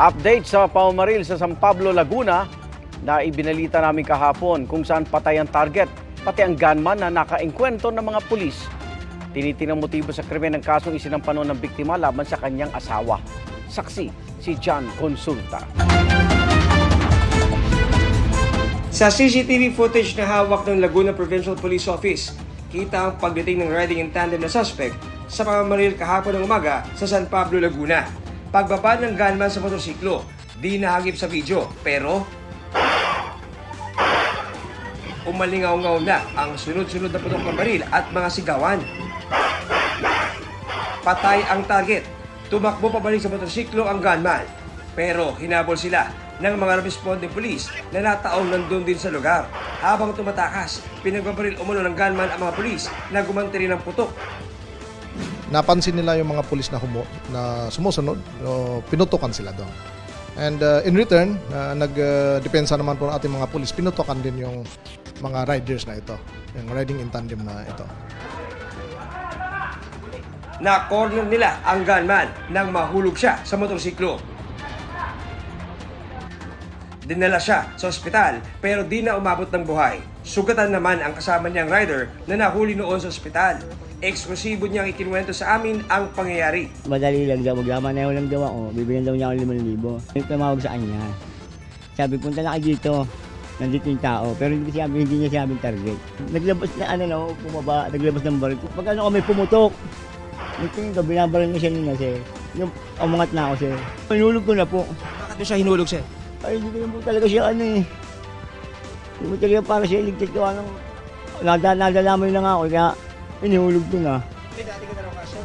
Update sa pamamaril sa San Pablo, Laguna na ibinalita namin kahapon kung saan patay ang target, pati ang gunman na nakaengkwento ng mga pulis. Tinitinang motibo sa krimen ng kasong isinampano ng biktima laban sa kanyang asawa. Saksi si John Consulta. Sa CCTV footage na hawak ng Laguna Provincial Police Office, kita ang pagdating ng riding in tandem na suspect sa pamamaril kahapon ng umaga sa San Pablo, Laguna. Pagbaba ng gunman sa motorsiklo, di nahagip sa video, pero umalingaw-ngaw na ang sunod-sunod na putok ng baril at mga sigawan. Patay ang target. Tumakbo pabalik sa motorsiklo ang gunman. Pero hinabol sila ng mga responding police na nataong nandun din sa lugar. Habang tumatakas, pinagbabaril umulo ng gunman ang mga police na gumanti rin ng putok. Napansin nila yung mga pulis na, humo, na sumusunod, o pinutukan sila doon. And uh, in return, uh, nagdepensa naman po ng ating mga pulis, pinutukan din yung mga riders na ito, yung riding in tandem na ito. Na-corner nila ang gunman nang mahulog siya sa motorsiklo. Dinala siya sa ospital pero di na umabot ng buhay. Sugatan naman ang kasama niyang rider na nahuli noon sa ospital. Eksklusibo niyang ikinuwento sa amin ang pangyayari. Madali lang daw, maglamaneho lang daw ako. Bibigyan daw niya ako 5,000. Yung tumawag sa kanya. Sabi, punta na kayo dito. Nandito yung tao. Pero hindi, sabi, hindi niya sabing target. Naglabas na ano, no, bumaba, naglabas ng baril. Pag ano kami pumutok. Yung tingin ko, binabaril niya siya nila, sir. Yung umangat na ako, sir. Pinulog ko na po. Bakit niyo siya hinulog siya? Ay, hindi ko na po talaga siya ano eh. Hindi ko talaga para siya iligtas ko anong... Nada, nadalaman lang ako, kaya inihulog ko na. May dati ka na raw kaso.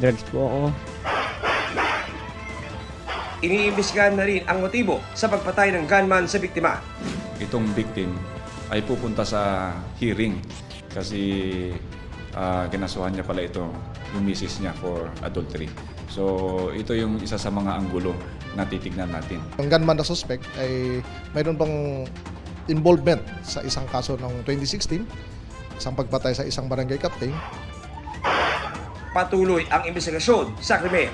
Drugs po ako. Iniimbestigahan na rin ang motibo sa pagpatay ng gunman sa biktima. itong victim ay pupunta sa hearing kasi ah, kinasuhan niya pala ito yung misis niya for adultery. So ito yung isa sa mga anggulo na titignan natin. Ang gunman na suspect ay mayroon pang involvement sa isang kaso noong 2016, isang pagpatay sa isang barangay captain, Patuloy ang investigasyon sa krimen.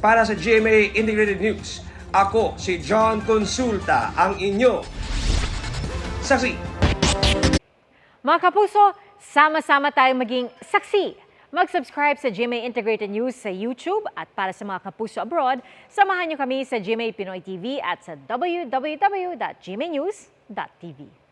Para sa GMA Integrated News, ako si John Consulta, ang inyo. Saksi. Mga kapuso, sama-sama tayong maging saksi. Mag-subscribe sa GMA Integrated News sa YouTube at para sa mga kapuso abroad, samahan niyo kami sa GMA Pinoy TV at sa www.gmanews.tv.